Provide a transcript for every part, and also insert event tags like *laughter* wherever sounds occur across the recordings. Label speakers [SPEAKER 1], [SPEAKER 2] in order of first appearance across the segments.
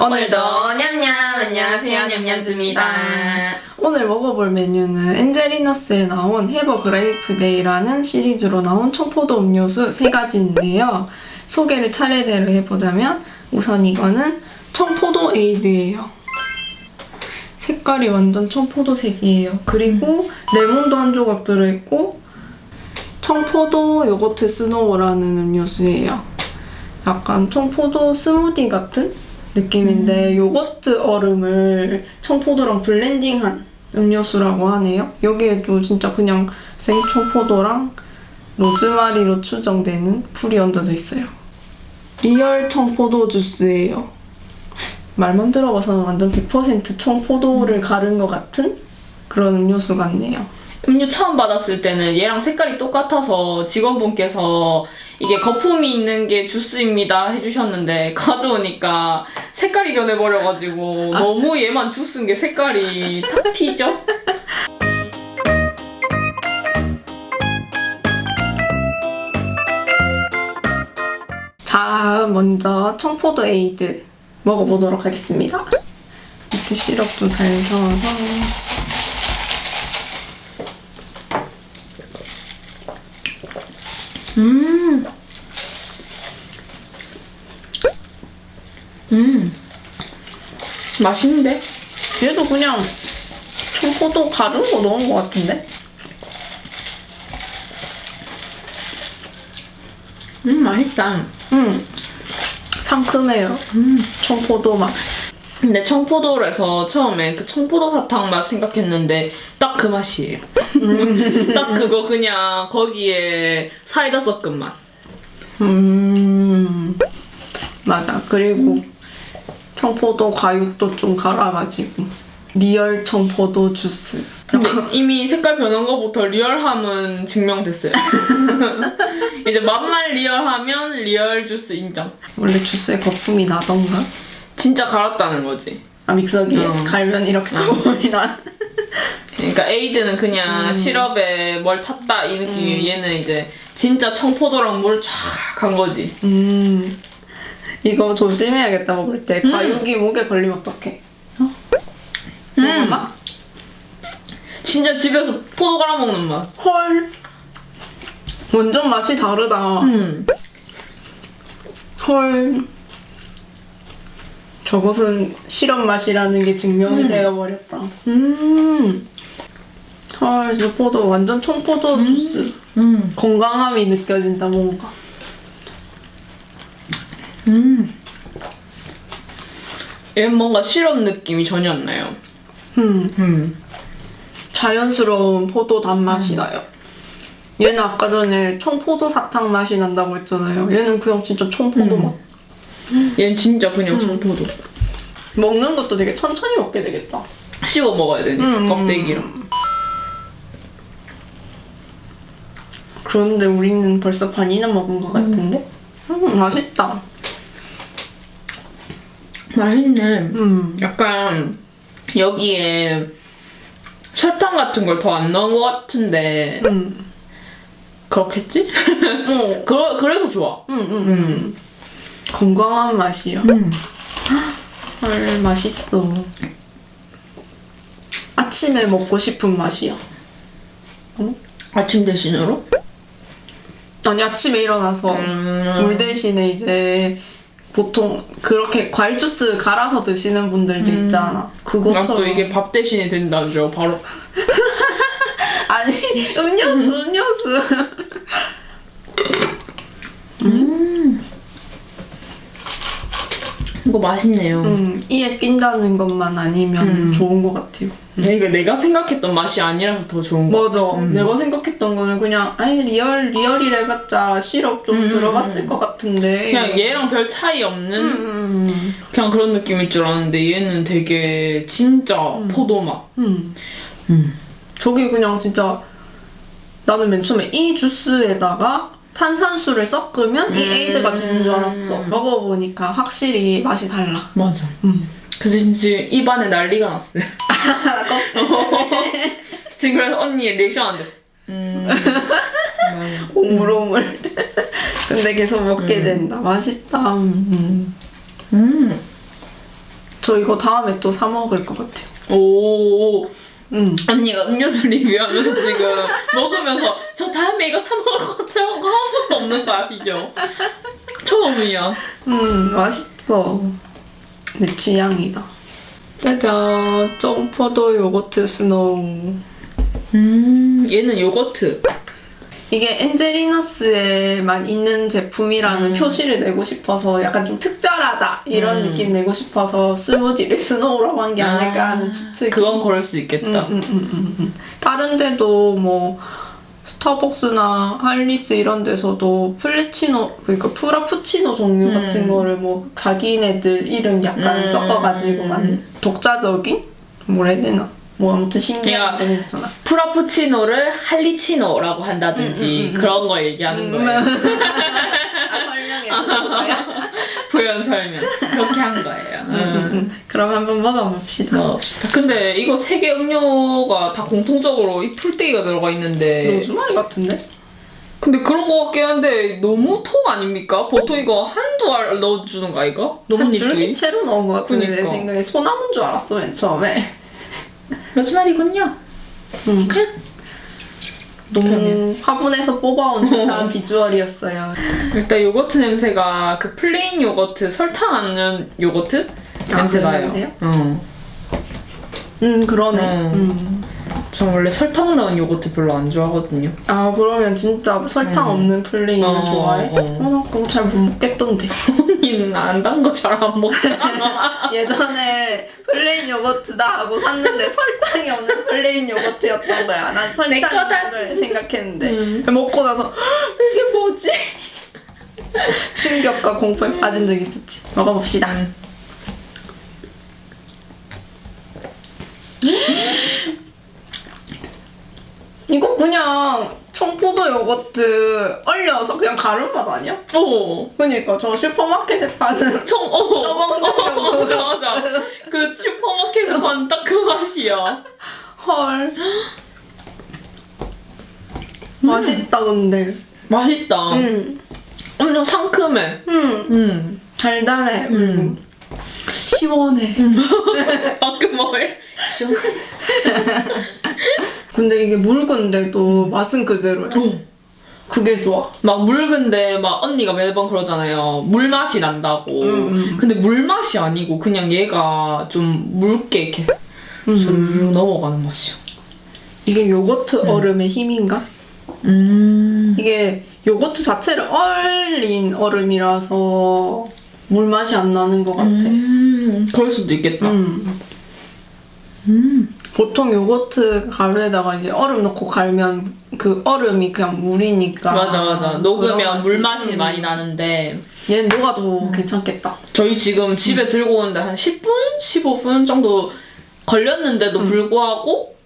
[SPEAKER 1] 오늘도 냠냠 안녕하세요 냠냠즈입니다.
[SPEAKER 2] 오늘 먹어볼 메뉴는 엔젤리너스에 나온 해버 그레이프 데이라는 시리즈로 나온 청포도 음료수 세 가지인데요. 소개를 차례대로 해보자면 우선 이거는 청포도 에이드예요. 색깔이 완전 청포도색이에요. 그리고 레몬도 한 조각 들어있고 청포도 요거트 스노우라는 음료수예요. 약간 청포도 스무디 같은 느낌인데 요거트 얼음을 청포도랑 블렌딩한 음료수라고 하네요. 여기에도 진짜 그냥 생청포도랑 로즈마리로 추정되는 풀이 얹어져 있어요. 리얼 청포도 주스예요. 말만 들어봐서는 완전 100% 청포도를 가른 것 같은 그런 음료수 같네요.
[SPEAKER 1] 음료 처음 받았을 때는 얘랑 색깔이 똑같아서 직원분께서 이게 거품이 있는 게 주스입니다 해주셨는데 *laughs* 가져오니까 색깔이 변해버려가지고 너무 얘만 주스인 게 색깔이 탁 튀죠? *laughs*
[SPEAKER 2] 자, 먼저 청포도 에이드 먹어보도록 하겠습니다. 밑에 시럽도 잘 저어서
[SPEAKER 1] 음. 음. 맛있는데?
[SPEAKER 2] 얘도 그냥 청포도 가른 거 넣은 것 같은데?
[SPEAKER 1] 음, 맛있다.
[SPEAKER 2] 음, 상큼해요.
[SPEAKER 1] 음.
[SPEAKER 2] 청포도 맛.
[SPEAKER 1] 근데 청포도에서 처음에 그 청포도 사탕 맛 생각했는데 딱 그 맛이에요. *laughs* 딱 그거 그냥 거기에 사이다 섞은 맛.
[SPEAKER 2] 음, 맞아. 그리고 청포도 과육도 좀 갈아가지고 리얼 청포도 주스.
[SPEAKER 1] 근데 이미 색깔 변한 거부터 리얼함은 증명됐어요. *laughs* 이제 맛만 리얼하면 리얼 주스 인정.
[SPEAKER 2] 원래 주스에 거품이 나던가?
[SPEAKER 1] 진짜 갈았다는 거지.
[SPEAKER 2] 아 믹서기에
[SPEAKER 1] 어.
[SPEAKER 2] 갈면 이렇게 거품이 나.
[SPEAKER 1] 그러니까 에이드는 그냥
[SPEAKER 2] 음.
[SPEAKER 1] 시럽에 뭘 탔다 이 느낌이에요. 얘는 이제 진짜 청포도랑 물 쫙 간 거지.
[SPEAKER 2] 음, 이거 조심해야겠다 먹을 때.
[SPEAKER 1] 음.
[SPEAKER 2] 과육이 목에 걸리면 어떡해? 어?
[SPEAKER 1] 음.
[SPEAKER 2] 먹어봐?
[SPEAKER 1] 진짜 집에서 포도 갈아 먹는 맛.
[SPEAKER 2] 헐. 완전 맛이 다르다.
[SPEAKER 1] 음.
[SPEAKER 2] 헐. 저것은 실험 맛이라는 게 증명이
[SPEAKER 1] 음.
[SPEAKER 2] 되어버렸다. 음. 헐, 저 포도 완전 청포도
[SPEAKER 1] 음.
[SPEAKER 2] 주스.
[SPEAKER 1] 음.
[SPEAKER 2] 건강함이 느껴진다, 뭔가.
[SPEAKER 1] 음. 얘는 뭔가 시럽 느낌이 전혀 안 나요.
[SPEAKER 2] 음.
[SPEAKER 1] 음.
[SPEAKER 2] 자연스러운 포도 단맛이 나요. 얘는 아까 전에 청포도 사탕 맛이 난다고 했잖아요. 얘는 그냥 진짜 청포도
[SPEAKER 1] 음.
[SPEAKER 2] 맛.
[SPEAKER 1] 얘는 진짜 그냥
[SPEAKER 2] 음.
[SPEAKER 1] 청포도.
[SPEAKER 2] 먹는 것도 되게 천천히 먹게 되겠다.
[SPEAKER 1] 씹어 먹어야 되니까
[SPEAKER 2] 음.
[SPEAKER 1] 껍데기랑.
[SPEAKER 2] 그런데 우리는 벌써 반이나 먹은 것 같은데? 음, 맛있다.
[SPEAKER 1] 맛있네.
[SPEAKER 2] 음.
[SPEAKER 1] 약간 여기에 설탕 같은 걸 더 안 넣은 것 같은데
[SPEAKER 2] 음.
[SPEAKER 1] 그렇겠지?
[SPEAKER 2] 어. *laughs*
[SPEAKER 1] 그러, 그래서 좋아.
[SPEAKER 2] 음, 음, 음. 건강한 맛이야.
[SPEAKER 1] 음.
[SPEAKER 2] 헐, 맛있어. 아침에 먹고 싶은 맛이야.
[SPEAKER 1] 아침 대신으로?
[SPEAKER 2] 아니, 아침에 일어나서
[SPEAKER 1] 음.
[SPEAKER 2] 물 대신에 이제 보통 그렇게 과일 주스 갈아서 드시는 분들도
[SPEAKER 1] 음.
[SPEAKER 2] 있잖아. 그것처럼.
[SPEAKER 1] 난또 이게 밥 대신이 된다죠. 바로. *laughs*
[SPEAKER 2] 아니, 음료수, 음료수.
[SPEAKER 1] 이거 맛있네요.
[SPEAKER 2] 음, 이에 낀다는 것만 아니면
[SPEAKER 1] 음.
[SPEAKER 2] 좋은 것 같아요.
[SPEAKER 1] 이게 내가 생각했던 맛이 아니라서 더 좋은 거.
[SPEAKER 2] 맞아.
[SPEAKER 1] 음.
[SPEAKER 2] 내가 생각했던 거는 그냥 아니 리얼 리얼이래봤자 시럽 좀
[SPEAKER 1] 음.
[SPEAKER 2] 들어갔을 것 같은데.
[SPEAKER 1] 그냥 얘랑 별 차이 없는
[SPEAKER 2] 음, 음,
[SPEAKER 1] 그냥 그런 느낌일 줄 알았는데 얘는 되게 진짜
[SPEAKER 2] 음.
[SPEAKER 1] 포도 맛.
[SPEAKER 2] 음.
[SPEAKER 1] 음.
[SPEAKER 2] 저기 그냥 진짜 나는 맨 처음에 이 주스에다가 탄산수를 섞으면 이
[SPEAKER 1] 음.
[SPEAKER 2] 에이드가 되는 줄 알았어. 먹어보니까 확실히 맛이 달라.
[SPEAKER 1] 맞아.
[SPEAKER 2] 음.
[SPEAKER 1] 그래서 진짜 입안에 난리가 났어요. *laughs*
[SPEAKER 2] 껍질. *laughs*
[SPEAKER 1] 지금 그래서 언니 리액션 안 돼. 음. *laughs* 맞아.
[SPEAKER 2] 오물오물. 근데 계속 먹게
[SPEAKER 1] 음.
[SPEAKER 2] 된다. 맛있다. 음.
[SPEAKER 1] 음.
[SPEAKER 2] 저 이거 다음에 또 사 먹을 것 같아요.
[SPEAKER 1] 오
[SPEAKER 2] 음.
[SPEAKER 1] 언니가 음료수 리뷰하면서 지금 *laughs* 먹으면서 저 다음에 이거 사 먹을 것 같아요. 한 번도 없는 거야 비교. 처음이야.
[SPEAKER 2] 음, 맛있어. 내 취향이다. 짜잔, 점포도 요거트 스노우.
[SPEAKER 1] 음 얘는 요거트.
[SPEAKER 2] 이게 엔젤리너스에만 있는 제품이라는
[SPEAKER 1] 음.
[SPEAKER 2] 표시를 내고 싶어서 약간 좀 특별하다 이런
[SPEAKER 1] 음.
[SPEAKER 2] 느낌 내고 싶어서 스무디를 *laughs* 스노우라고 한 게 아닐까 하는 추측이
[SPEAKER 1] 그건 그럴 수
[SPEAKER 2] 음,
[SPEAKER 1] 있겠다.
[SPEAKER 2] 음, 음, 음, 음. 다른 데도 뭐 스타벅스나 할리스 이런 데서도 플레치노 그러니까 프라푸치노 종류
[SPEAKER 1] 음.
[SPEAKER 2] 같은 거를 뭐 자기네들 이름 약간
[SPEAKER 1] 음.
[SPEAKER 2] 섞어가지고 만 독자적인 뭐라 해야 되나 뭐 아무튼 신기한
[SPEAKER 1] 그러니까
[SPEAKER 2] 있잖아
[SPEAKER 1] 프라푸치노를 할리치노라고 한다든지
[SPEAKER 2] 음, 음, 음, 음.
[SPEAKER 1] 그런 걸 얘기하는
[SPEAKER 2] 음.
[SPEAKER 1] 거예요.
[SPEAKER 2] 아 *laughs* 설명해 주세요
[SPEAKER 1] 부연 설명 그렇게 한 거예요.
[SPEAKER 2] 음, 음, 음. 그럼 한번 먹어봅시다
[SPEAKER 1] 먹읍시다. 근데 이거 세 개 음료가 다 공통적으로 이 풀떼기가 들어가 있는데
[SPEAKER 2] 로즈마리 같은데?
[SPEAKER 1] 근데 그런 거 같긴 한데 너무 통 아닙니까? 보통 이거 한두 알 넣어주는 거 아이가?
[SPEAKER 2] 너무? 줄기채로 넣은 것 같은데 내
[SPEAKER 1] 그니까.
[SPEAKER 2] 생각에 소나무인 줄 알았어 맨 처음에
[SPEAKER 1] 로즈마리군요.
[SPEAKER 2] 음. 너무
[SPEAKER 1] 그러면.
[SPEAKER 2] 화분에서 뽑아온 듯한 *laughs* 비주얼이었어요.
[SPEAKER 1] 일단 요거트 냄새가 그 플레인 요거트 설탕 안 넣은 요거트
[SPEAKER 2] 아,
[SPEAKER 1] 냄새
[SPEAKER 2] 그런
[SPEAKER 1] 나요.
[SPEAKER 2] 냄새요?
[SPEAKER 1] 응.
[SPEAKER 2] 음 그러네.
[SPEAKER 1] 음.
[SPEAKER 2] 음.
[SPEAKER 1] 저 원래 설탕 넣은 요거트 별로 안 좋아하거든요.
[SPEAKER 2] 아 그러면 진짜 설탕
[SPEAKER 1] 음.
[SPEAKER 2] 없는 플레인을
[SPEAKER 1] 어,
[SPEAKER 2] 좋아해?
[SPEAKER 1] 어.
[SPEAKER 2] 어, 나 그거 잘 못 먹겠던데.
[SPEAKER 1] 언니는 안 단 거 잘 안 먹잖아. *laughs*
[SPEAKER 2] 예전에 플레인 요거트다 하고 샀는데 설탕이 없는 플레인 요거트였던 거야. 난 설탕이
[SPEAKER 1] 내 거다.
[SPEAKER 2] 있는 걸 생각했는데
[SPEAKER 1] 음.
[SPEAKER 2] 먹고 나서 이게 뭐지? *laughs* 충격과 공포에 빠진 적이 있었지. 먹어봅시다.
[SPEAKER 1] 음. *laughs*
[SPEAKER 2] 이거 그냥 청포도 요거트 얼려서 그냥 가른 맛 아니야?
[SPEAKER 1] 오.
[SPEAKER 2] 그니까 저 슈퍼마켓에 파는 *laughs*
[SPEAKER 1] 청, 어.
[SPEAKER 2] 떠먹는
[SPEAKER 1] 어, *laughs*
[SPEAKER 2] 요거트.
[SPEAKER 1] 맞아. 그 슈퍼마켓에서 파는 딱 그 맛이야.
[SPEAKER 2] 헐. 맛있다 근데.
[SPEAKER 1] 맛있다.
[SPEAKER 2] 음.
[SPEAKER 1] 엄청 상큼해.
[SPEAKER 2] 음.
[SPEAKER 1] 음.
[SPEAKER 2] 달달해.
[SPEAKER 1] 음.
[SPEAKER 2] 시원해.
[SPEAKER 1] 방금 *laughs* 뭐해? 시원.
[SPEAKER 2] 근데 이게 묽은데도 맛은 그대로야.
[SPEAKER 1] 어.
[SPEAKER 2] 그게 좋아.
[SPEAKER 1] 막 묽은데 막 언니가 매번 그러잖아요. 물 맛이 난다고.
[SPEAKER 2] 음, 음.
[SPEAKER 1] 근데 물 맛이 아니고 그냥 얘가 좀 묽게 이렇게
[SPEAKER 2] 음.
[SPEAKER 1] 넘어가는 맛이야.
[SPEAKER 2] 이게 요거트
[SPEAKER 1] 음.
[SPEAKER 2] 얼음의 힘인가?
[SPEAKER 1] 음.
[SPEAKER 2] 이게 요거트 자체를 얼린 얼음이라서 물 맛이 안 나는 것 같아.
[SPEAKER 1] 음. 그럴 수도 있겠다.
[SPEAKER 2] 음.
[SPEAKER 1] 음.
[SPEAKER 2] 보통 요거트 가루에다가 이제 얼음 넣고 갈면 그 얼음이 그냥 물이니까.
[SPEAKER 1] 맞아 맞아. 녹으면. 물 맛이
[SPEAKER 2] 음.
[SPEAKER 1] 많이 나는데
[SPEAKER 2] 얘는 녹아도
[SPEAKER 1] 음.
[SPEAKER 2] 괜찮겠다.
[SPEAKER 1] 저희 지금 집에 들고 오는데 한 10분, 15분 정도 걸렸는데도
[SPEAKER 2] 음.
[SPEAKER 1] 불구하고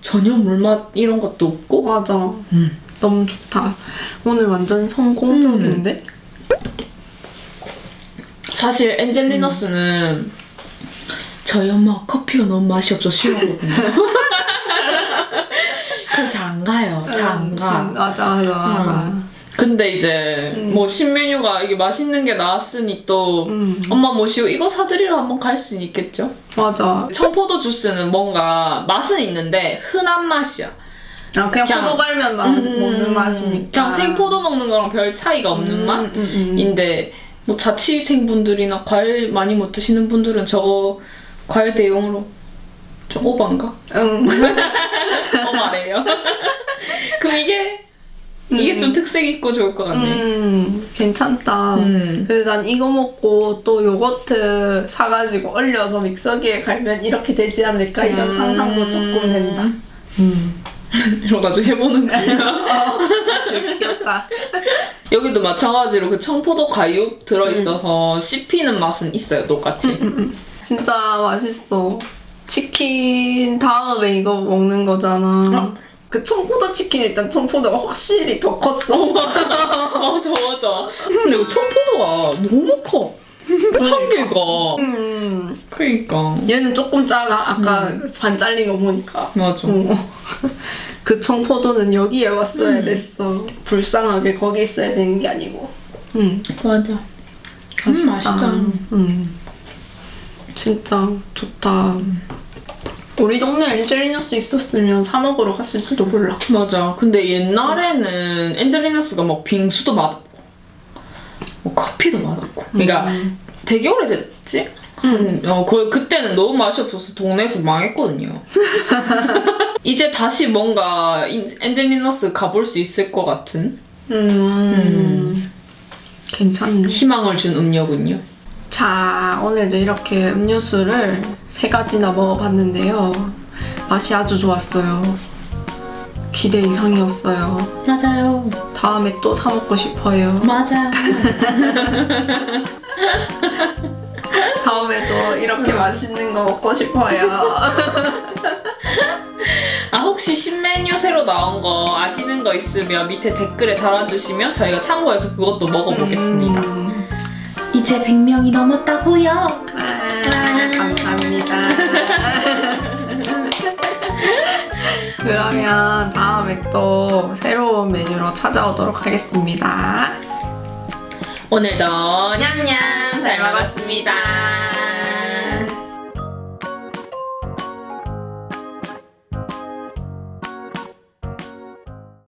[SPEAKER 1] 전혀 물맛 이런 것도 없고
[SPEAKER 2] 맞아.
[SPEAKER 1] 음.
[SPEAKER 2] 너무 좋다. 오늘 완전 성공적인데?
[SPEAKER 1] 사실 엔젤리너스는 저희 엄마가 커피가 너무 맛이 없어서 싫어하거든요. *laughs* 그래서 잘 안 가요. 잘 안 가.
[SPEAKER 2] 음, 맞아, 맞아, 맞아.
[SPEAKER 1] 근데 이제
[SPEAKER 2] 음.
[SPEAKER 1] 뭐 신메뉴가 이게 맛있는 게 나왔으니 또
[SPEAKER 2] 음,
[SPEAKER 1] 엄마 모시고 이거 사드리러 한번 갈 수는 있겠죠?
[SPEAKER 2] 맞아.
[SPEAKER 1] 청포도 주스는 뭔가 맛은 있는데 흔한 맛이야.
[SPEAKER 2] 아, 그냥,
[SPEAKER 1] 그냥-
[SPEAKER 2] 포도 갈면 막
[SPEAKER 1] 음,
[SPEAKER 2] 먹는 맛이니까.
[SPEAKER 1] 그냥 생포도 먹는 거랑 별 차이가 없는
[SPEAKER 2] 음, 음, 음.
[SPEAKER 1] 맛인데 뭐 자취생분들이나 과일 많이 못 드시는 분들은 저거 과일 대용으로 좀 오반가?
[SPEAKER 2] 음.
[SPEAKER 1] 오바래요. 그럼 이게 이게
[SPEAKER 2] 음.
[SPEAKER 1] 좀 특색 있고 좋을 것 같네.
[SPEAKER 2] 음, 괜찮다.
[SPEAKER 1] 음.
[SPEAKER 2] 근데 난 이거 먹고 또 요거트 사가지고 얼려서 믹서기에 갈면 이렇게 되지 않을까 이런
[SPEAKER 1] 음.
[SPEAKER 2] 상상도 조금 된다.
[SPEAKER 1] 음. *laughs* 이러고 나중에 해보는 거야. *laughs*
[SPEAKER 2] 어, 되게 귀엽다. *laughs*
[SPEAKER 1] 여기도 마찬가지로 그 청포도 가육 들어있어서 씹히는 맛은 있어요, 똑같이.
[SPEAKER 2] 음, 음. 진짜 맛있어. 치킨 다음에 이거 먹는 거잖아.
[SPEAKER 1] 어.
[SPEAKER 2] 그 청포도 치킨 일단 청포도가 확실히 더 컸어.
[SPEAKER 1] 맞아, 맞아. 근데 이거 청포도가 너무 커. 한 개가.
[SPEAKER 2] 음.
[SPEAKER 1] 그러니까.
[SPEAKER 2] 얘는 조금 작아. 아까 반 잘린 거 보니까.
[SPEAKER 1] 맞아.
[SPEAKER 2] 어. *laughs* 그 청포도는 여기에 왔어야
[SPEAKER 1] 음.
[SPEAKER 2] 됐어. 불쌍하게 거기 있어야 되는 게 아니고. 음.
[SPEAKER 1] 맞아. 음, 맛있다.
[SPEAKER 2] 음. 진짜 좋다. 우리 동네 엔젤리너스 있었으면 사 먹으러 갔을지도 몰라.
[SPEAKER 1] 맞아. 근데 옛날에는 엔젤리너스가 막 빙수도 맛없고, 뭐 커피도 맛없고. 그러니까
[SPEAKER 2] 음.
[SPEAKER 1] 되게 오래됐지? 한, 어, 그, 그때는 너무 맛이 없어서 동네에서 망했거든요. *laughs* 이제 다시 뭔가 인- 엔젤리너스 가볼 수 있을 것 같은
[SPEAKER 2] 음. 괜찮네.
[SPEAKER 1] 희망을 준 음료군요.
[SPEAKER 2] 자, 오늘도 이렇게 음료수를 세 가지나 먹어봤는데요. 맛이 아주 좋았어요. 기대 이상이었어요.
[SPEAKER 1] 맞아요.
[SPEAKER 2] 다음에 또 사 먹고 싶어요.
[SPEAKER 1] 맞아요. *laughs*
[SPEAKER 2] 다음에도 이렇게 맛있는 거 먹고 싶어요. *laughs*
[SPEAKER 1] 아, 혹시 신메뉴 새로 나온 거 아시는 거 있으면 밑에 댓글에 달아주시면 저희가 참고해서 그것도 먹어보겠습니다.
[SPEAKER 2] 음.
[SPEAKER 1] 이제 100명이 넘었다고요.
[SPEAKER 2] 아, 감사합니다. *laughs* 그러면 다음에 또 새로운 메뉴로 찾아오도록 하겠습니다.
[SPEAKER 1] 오늘도 냠냠 잘 먹었습니다.